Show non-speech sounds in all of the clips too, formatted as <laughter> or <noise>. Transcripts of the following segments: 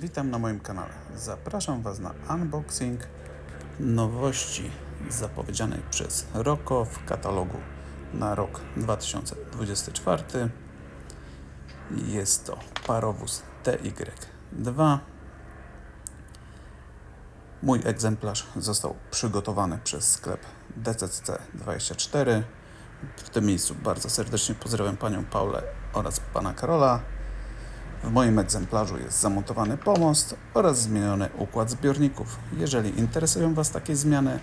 Witam na moim kanale. Zapraszam Was na unboxing nowości zapowiedzianej przez Roko w katalogu na rok 2024. Jest to parowóz TY2. Mój egzemplarz został przygotowany przez sklep DCC24. W tym miejscu bardzo serdecznie pozdrawiam panią Paulę oraz pana Karola. W moim egzemplarzu jest zamontowany pomost oraz zmieniony układ zbiorników. Jeżeli interesują Was takie zmiany,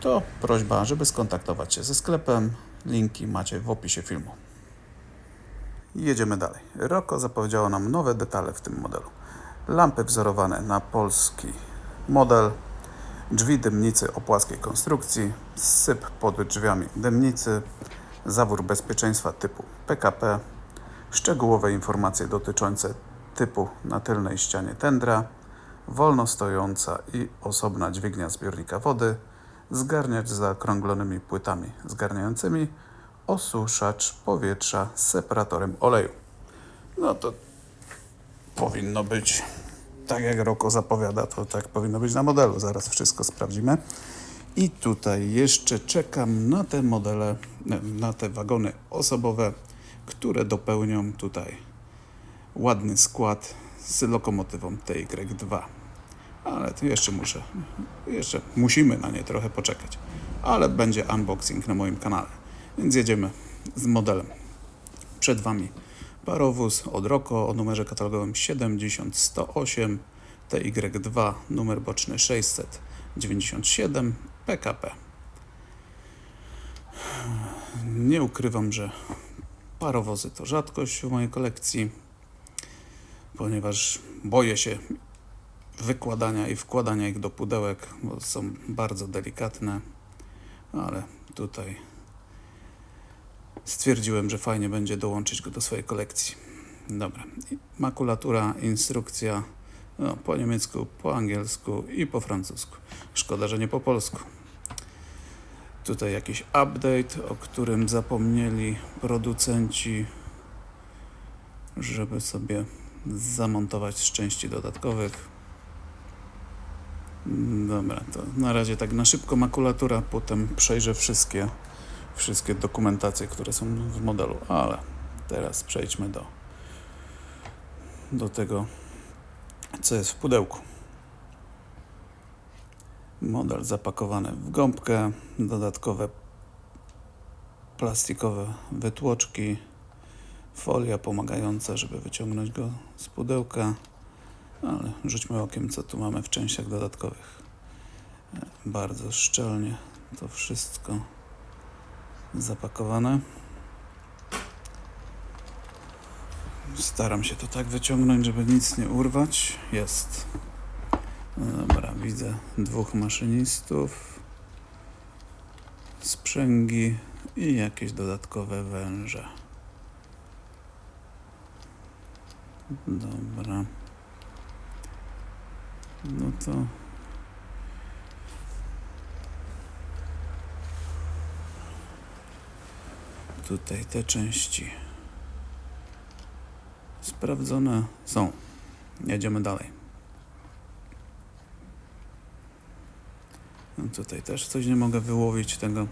to prośba, żeby skontaktować się ze sklepem. Linki macie w opisie filmu. Jedziemy dalej. Roko zapowiedziało nam nowe detale w tym modelu. Lampy wzorowane na polski model, drzwi dymnicy o płaskiej konstrukcji, syp pod drzwiami dymnicy, zawór bezpieczeństwa typu PKP, szczegółowe informacje dotyczące typu na tylnej ścianie tendra, wolno stojąca i osobna dźwignia zbiornika wody, zgarniacz z zaokrąglonymi płytami zgarniającymi, osuszacz powietrza z separatorem oleju. No to powinno być tak jak Roko zapowiada, to tak powinno być na modelu. Zaraz wszystko sprawdzimy. I tutaj jeszcze czekam na te modele, na te wagony osobowe, które dopełnią tutaj ładny skład z lokomotywą TY2. Ale to jeszcze muszę, jeszcze musimy na nie trochę poczekać. Ale będzie unboxing na moim kanale. Więc jedziemy z modelem. Przed Wami parowóz od Roko o numerze katalogowym 70108 TY2, numer boczny 697 PKP. Nie ukrywam, że parowozy to rzadkość w mojej kolekcji, ponieważ boję się wykładania i wkładania ich do pudełek, bo są bardzo delikatne, ale tutaj stwierdziłem, że fajnie będzie dołączyć go do swojej kolekcji. Dobra. Makulatura, instrukcja no, po niemiecku, po angielsku i po francusku. Szkoda, że nie po polsku. Tutaj jakiś update, o którym zapomnieli producenci, żeby sobie zamontować z części dodatkowych. Dobra, to na razie tak na szybko makulatura, potem przejrzę wszystkie, wszystkie dokumentacje, które są w modelu, ale teraz przejdźmy do, do tego, co jest w pudełku. Model zapakowany w gąbkę, dodatkowe plastikowe wytłoczki, folia pomagająca, żeby wyciągnąć go z pudełka, ale rzućmy okiem, co tu mamy w częściach dodatkowych. Bardzo szczelnie to wszystko zapakowane. Staram się to tak wyciągnąć, żeby nic nie urwać. Jest. Dobra, widzę dwóch maszynistów, sprzęgi i jakieś dodatkowe węże. Dobra. No to. Tutaj te części sprawdzone są. Jedziemy dalej. Tutaj też coś nie mogę wyłowić tego.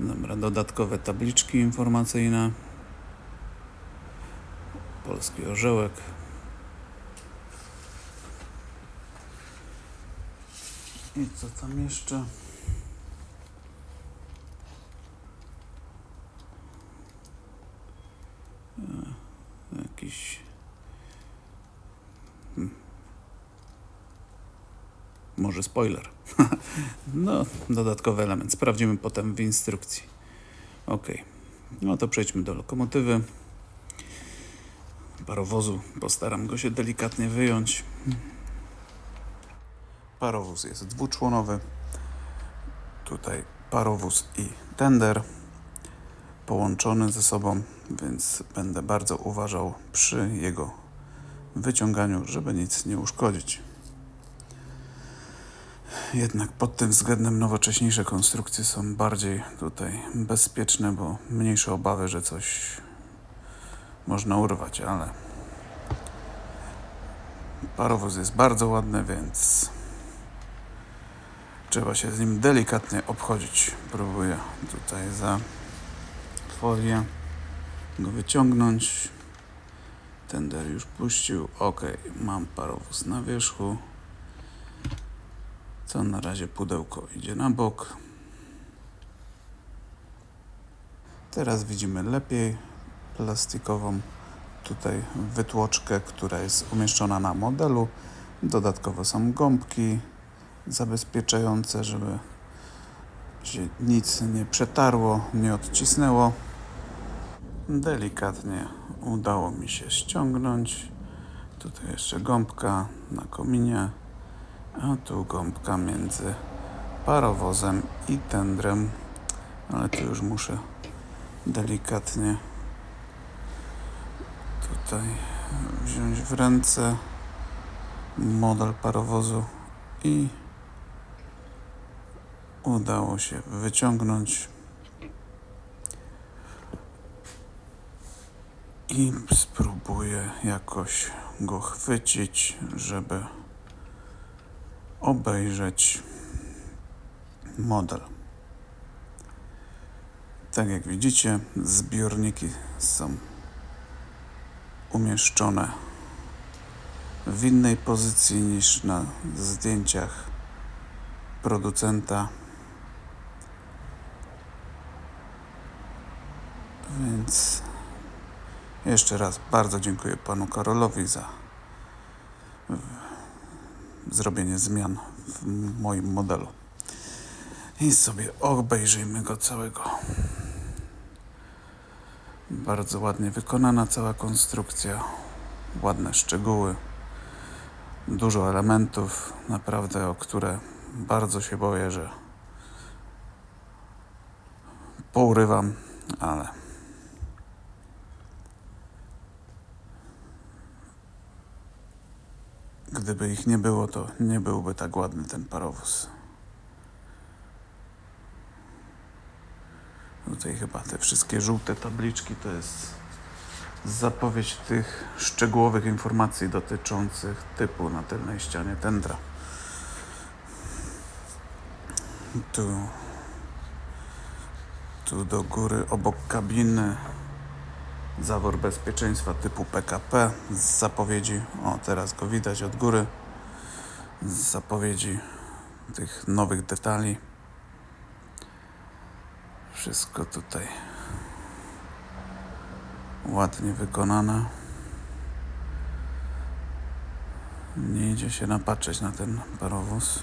Dobra, dodatkowe tabliczki informacyjne. Polski orzełek. I co tam jeszcze? E, Jakiś. Hmm. Może spoiler. No, dodatkowy element. Sprawdzimy potem w instrukcji. Ok. No to przejdźmy do lokomotywy. Parowozu. Postaram go się delikatnie wyjąć. Parowóz jest dwuczłonowy. Tutaj parowóz i tender połączony ze sobą, więc będę bardzo uważał przy jego wyciąganiu, żeby nic nie uszkodzić. Jednak pod tym względem nowocześniejsze konstrukcje są bardziej tutaj bezpieczne, bo mniejsze obawy, że coś można urwać, ale Parowóz jest bardzo ładny, więc trzeba się z nim delikatnie obchodzić. Próbuję tutaj za folię go wyciągnąć. Tender już puścił. Ok, mam parowóz na wierzchu. To na razie pudełko idzie na bok. Teraz widzimy lepiej plastikową tutaj wytłoczkę, która jest umieszczona na modelu. Dodatkowo są gąbki zabezpieczające, żeby się nic nie przetarło, nie odcisnęło. Delikatnie udało mi się ściągnąć. Tutaj jeszcze gąbka na kominie, a tu gąbka między parowozem i tendrem, ale tu już muszę delikatnie tutaj wziąć w ręce model parowozu i udało się wyciągnąć. I spróbuję jakoś go chwycić, żeby obejrzeć model. Tak jak widzicie, zbiorniki są umieszczone w innej pozycji niż na zdjęciach producenta. Więc jeszcze raz bardzo dziękuję panu Karolowi za zrobienie zmian w moim modelu. I sobie obejrzyjmy go całego. Bardzo ładnie wykonana cała konstrukcja. Ładne szczegóły. Dużo elementów, naprawdę o które bardzo się boję, że pourywam, ale gdyby ich nie było, to nie byłby tak ładny ten parowóz. Tutaj chyba te wszystkie żółte tabliczki to jest zapowiedź tych szczegółowych informacji dotyczących typu na tylnej ścianie tendra. Tu, tu do góry obok kabiny zawór bezpieczeństwa typu PKP z zapowiedzi, o teraz go widać od góry, z zapowiedzi tych nowych detali. Wszystko tutaj ładnie wykonane. Nie idzie się napatrzeć na ten parowóz.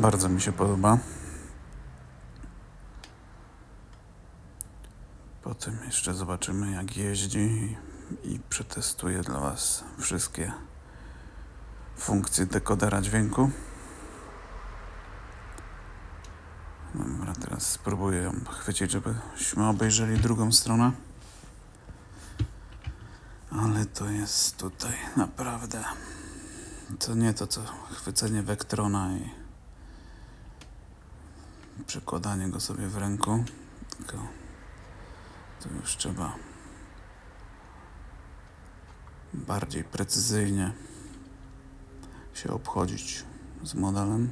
Bardzo mi się podoba. Potem jeszcze zobaczymy jak jeździ i, przetestuję dla Was wszystkie funkcje dekodera dźwięku. Dobra, teraz spróbuję ją chwycić, żebyśmy obejrzeli drugą stronę. Ale to jest tutaj naprawdę to nie to co chwycenie wektrona i przykładanie go sobie w ręku, tylko to już trzeba bardziej precyzyjnie się obchodzić z modelem.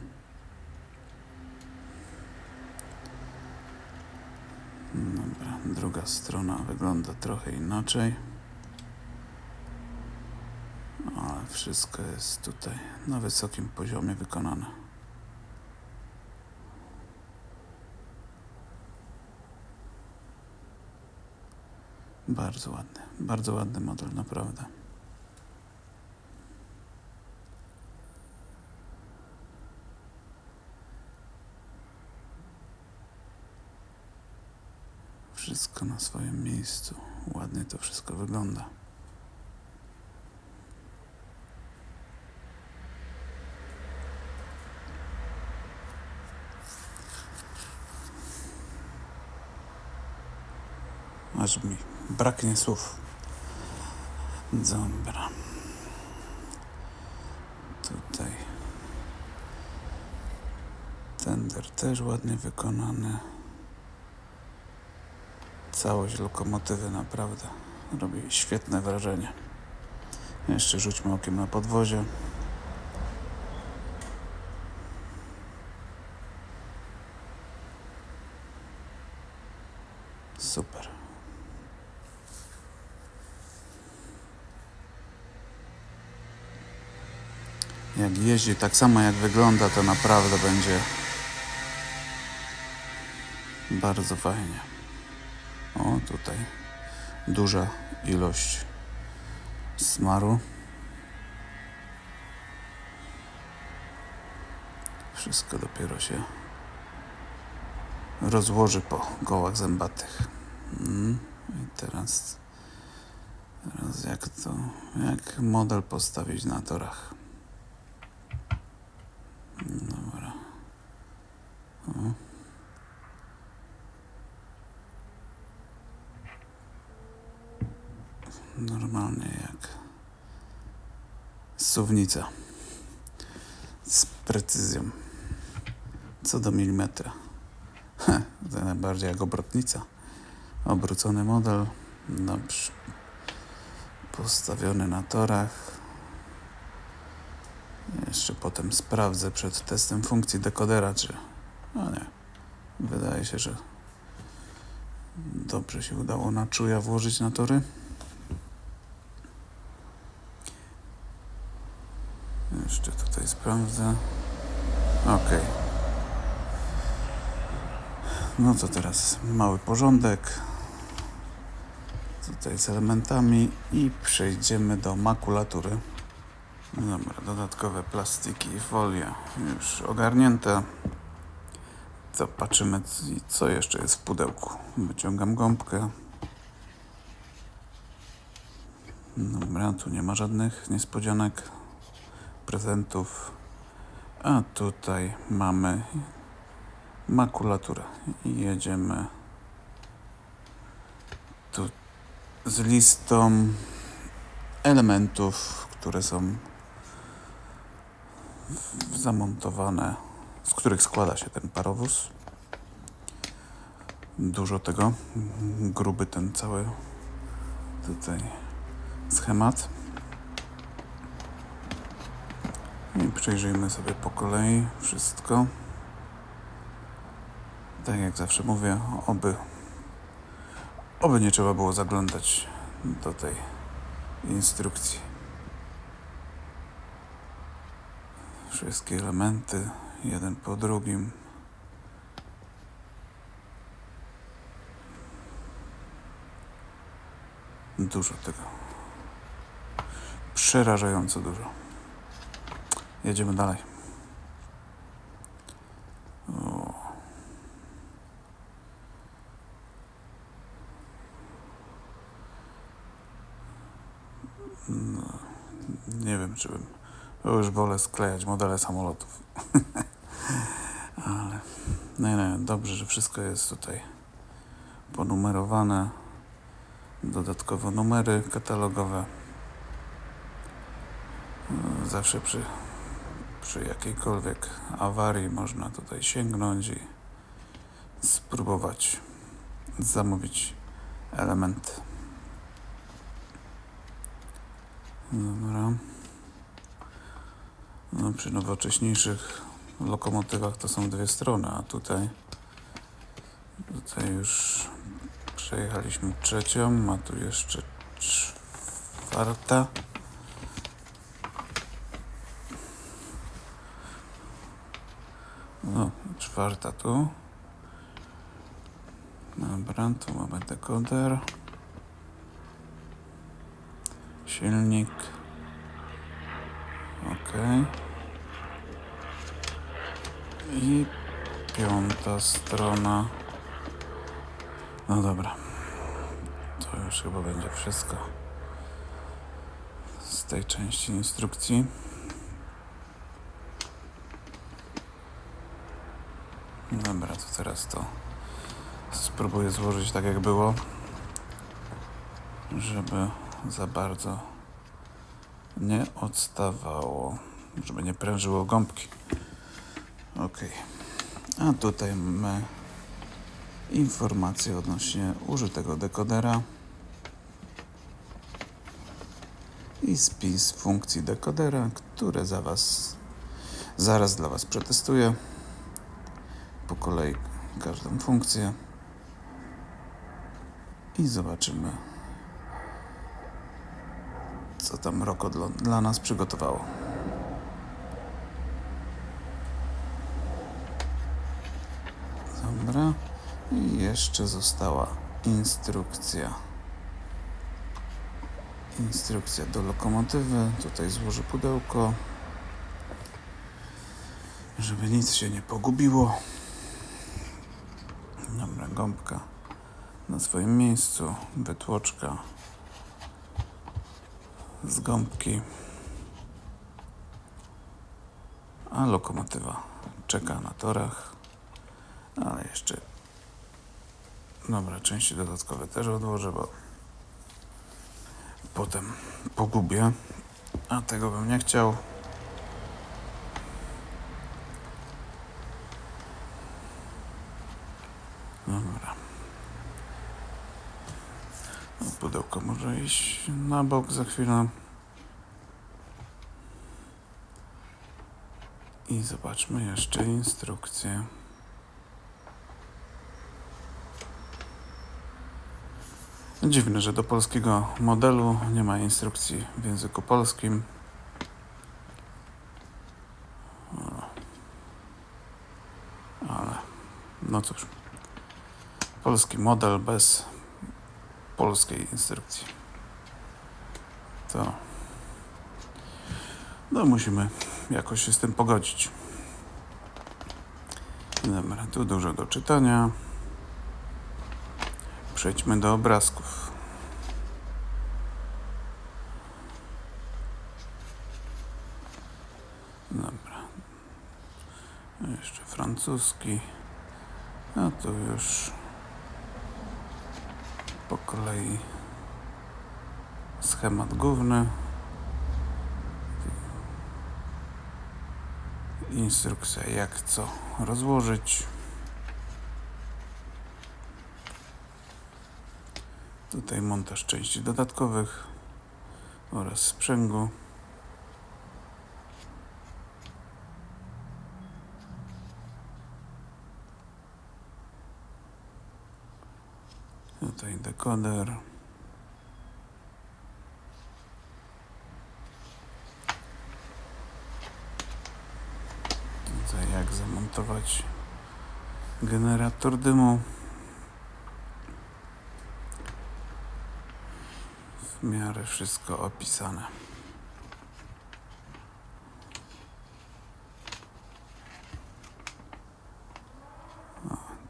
Dobra, druga strona wygląda trochę inaczej. Ale wszystko jest tutaj na wysokim poziomie wykonane. Bardzo ładny, bardzo ładny model, naprawdę. Wszystko na swoim miejscu. Ładnie to wszystko wygląda. Aż mi braknie słów. Dobra. Tutaj ten Cylinder też ładnie wykonany. Całość lokomotywy naprawdę robi świetne wrażenie. Jeszcze rzućmy okiem na podwozie. Jak jeździ tak samo jak wygląda, to naprawdę będzie bardzo fajnie. O, tutaj duża ilość smaru. Wszystko dopiero się rozłoży po kołach zębatych. Mm. I teraz, teraz jak to, jak model postawić na torach. Dobra. O. Normalnie jak suwnica. Z precyzją. Co do milimetra. Heh, to najbardziej jak obrotnica. Obrócony model. Dobrze. Postawiony na torach. Jeszcze potem sprawdzę przed testem funkcji dekodera, czy. No nie. Wydaje się, że dobrze się udało na czuja włożyć na tory. Jeszcze tutaj sprawdzę. Ok. No to teraz mały porządek. Tutaj z elementami i przejdziemy do makulatury. Dobra, dodatkowe plastiki i folia już ogarnięte. C- co jeszcze jest w pudełku. Wyciągam gąbkę. Dobra, tu nie ma żadnych niespodzianek, prezentów. A tutaj mamy makulaturę i jedziemy tu z listą elementów, które są zamontowane, z których składa się ten parowóz. Dużo tego, gruby ten cały tutaj schemat. I przejrzyjmy sobie po kolei wszystko. Tak jak zawsze mówię, oby, oby nie trzeba było zaglądać do tej instrukcji. Wszystkie elementy, jeden po drugim. Dużo tego. Przerażająco dużo. Jedziemy dalej. O. No, nie wiem, czy bym. Już wolę sklejać modele samolotów. <laughs> Ale. Nie, nie, dobrze, że wszystko jest tutaj ponumerowane. Dodatkowo numery katalogowe. Zawsze przy przy jakiejkolwiek awarii można tutaj sięgnąć i spróbować zamówić element. Dobra. No, przy nowocześniejszych lokomotywach to są dwie strony, a tutaj tutaj już przejechaliśmy trzecią, a tu jeszcze czwarta. No, czwarta tu. Dobra, tu mamy dekoder. Silnik. Ok. I piąta strona. No dobra. To już chyba będzie wszystko z tej części instrukcji. Dobra, to teraz to spróbuję złożyć tak jak było, żeby za bardzo nie odstawało, żeby nie prężyło gąbki. Ok, A tutaj mamy informacje odnośnie użytego dekodera i spis funkcji dekodera, które za was zaraz dla Was przetestuję. Po kolei każdą funkcję. I zobaczymy tam Roko dla, dla nas przygotowało. Dobra. I jeszcze została instrukcja. Instrukcja do lokomotywy. Tutaj złożę pudełko, żeby nic się nie pogubiło. Dobra, gąbka na swoim miejscu, wytłoczka z gąbki, a lokomotywa czeka na torach, ale jeszcze dobra, części dodatkowe też odłożę, bo potem pogubię, a tego bym nie chciał. Dobra. Pudełko może iść na bok za chwilę. I zobaczmy jeszcze instrukcję. Dziwne, że do polskiego modelu nie ma instrukcji w języku polskim. Ale no cóż. Polski model bez polskiej instrukcji. To. No, musimy jakoś się z tym pogodzić. Dobra, tu dużo do czytania. Przejdźmy do obrazków. Dobra. Jeszcze francuski. A tu już po kolei schemat główny. Instrukcja jak co rozłożyć. Tutaj montaż części dodatkowych oraz sprzęgu. Tutaj dekoder. Tutaj jak zamontować generator dymu. W miarę wszystko opisane.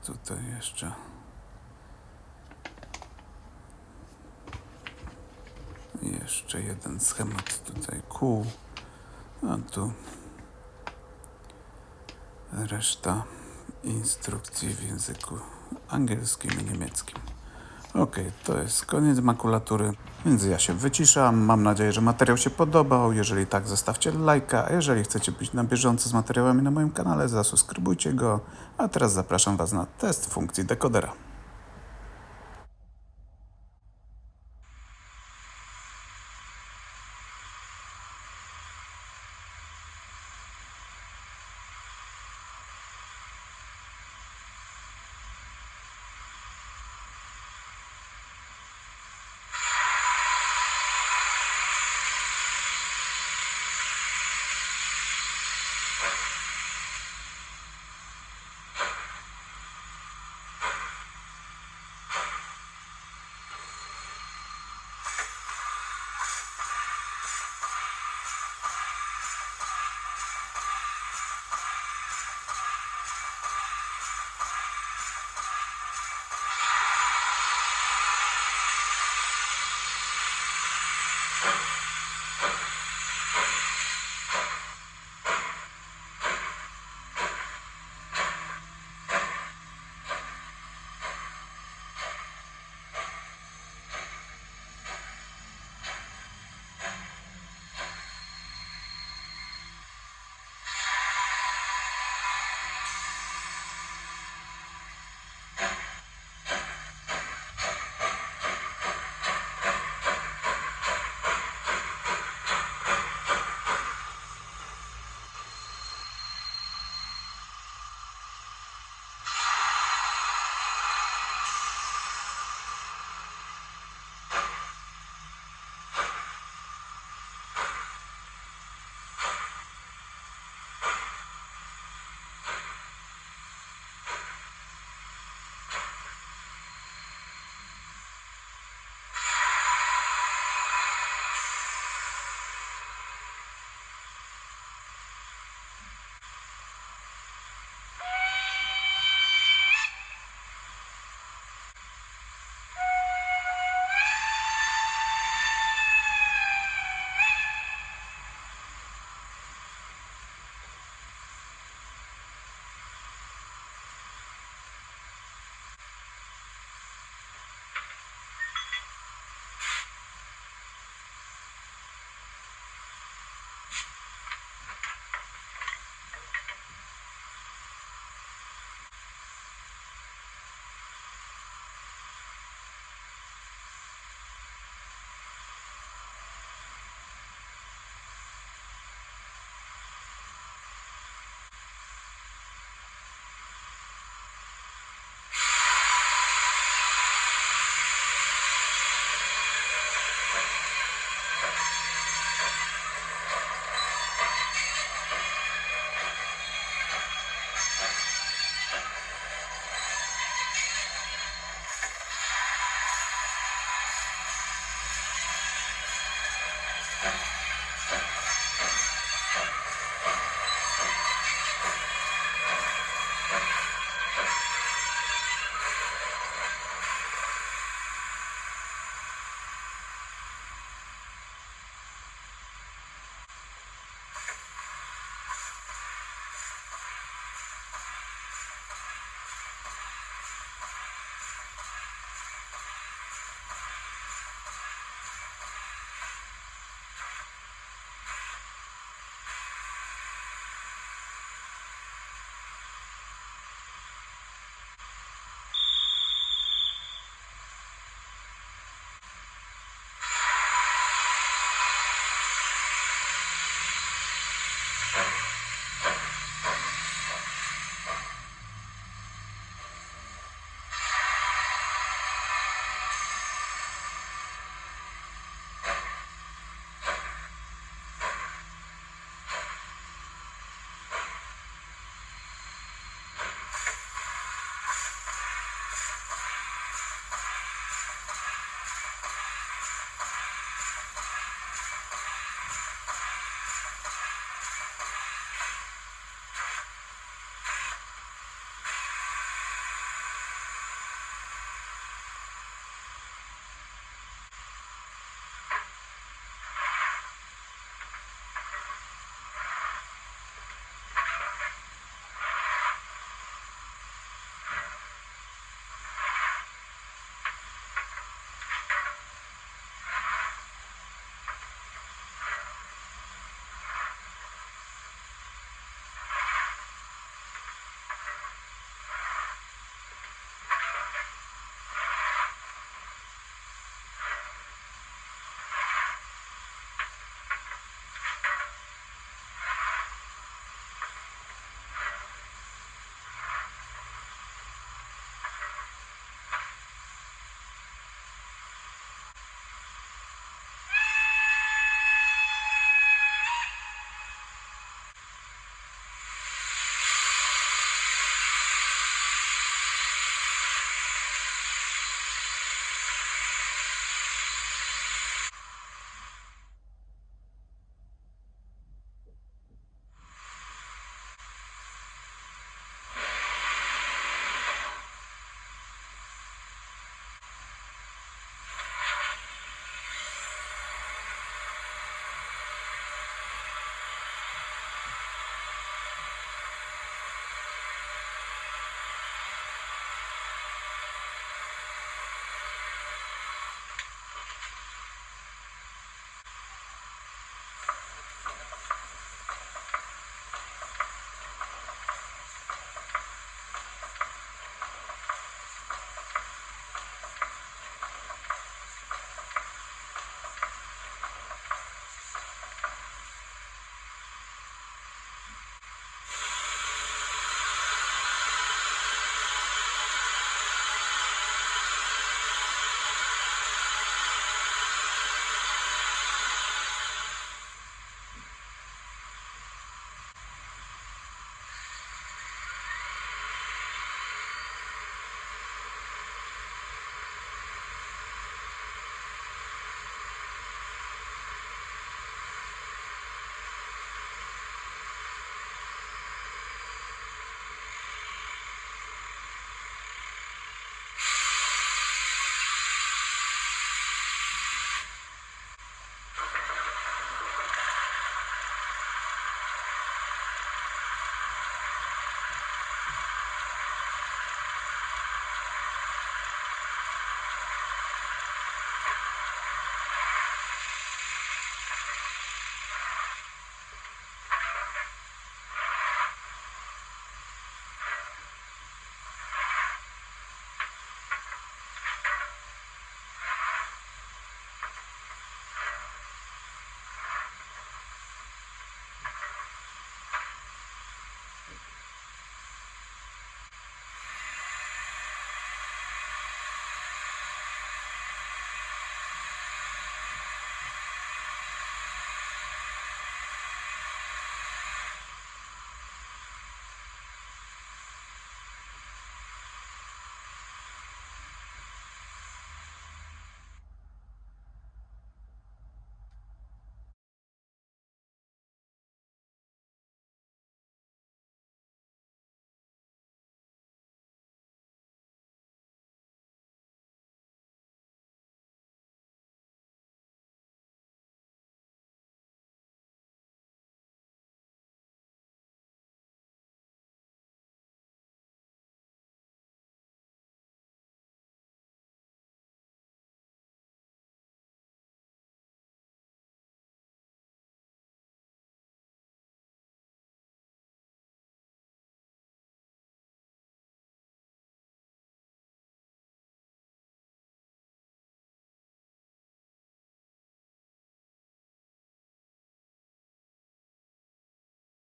Tutaj jeszcze Jeszcze jeden schemat tutaj kół, a tu reszta instrukcji w języku angielskim i niemieckim. Ok, to jest koniec makulatury, więc ja się wyciszam. Mam nadzieję, że materiał się podobał. Jeżeli tak, zostawcie lajka. A jeżeli chcecie być na bieżąco z materiałami na moim kanale, zasubskrybujcie go. A teraz zapraszam Was na test funkcji dekodera.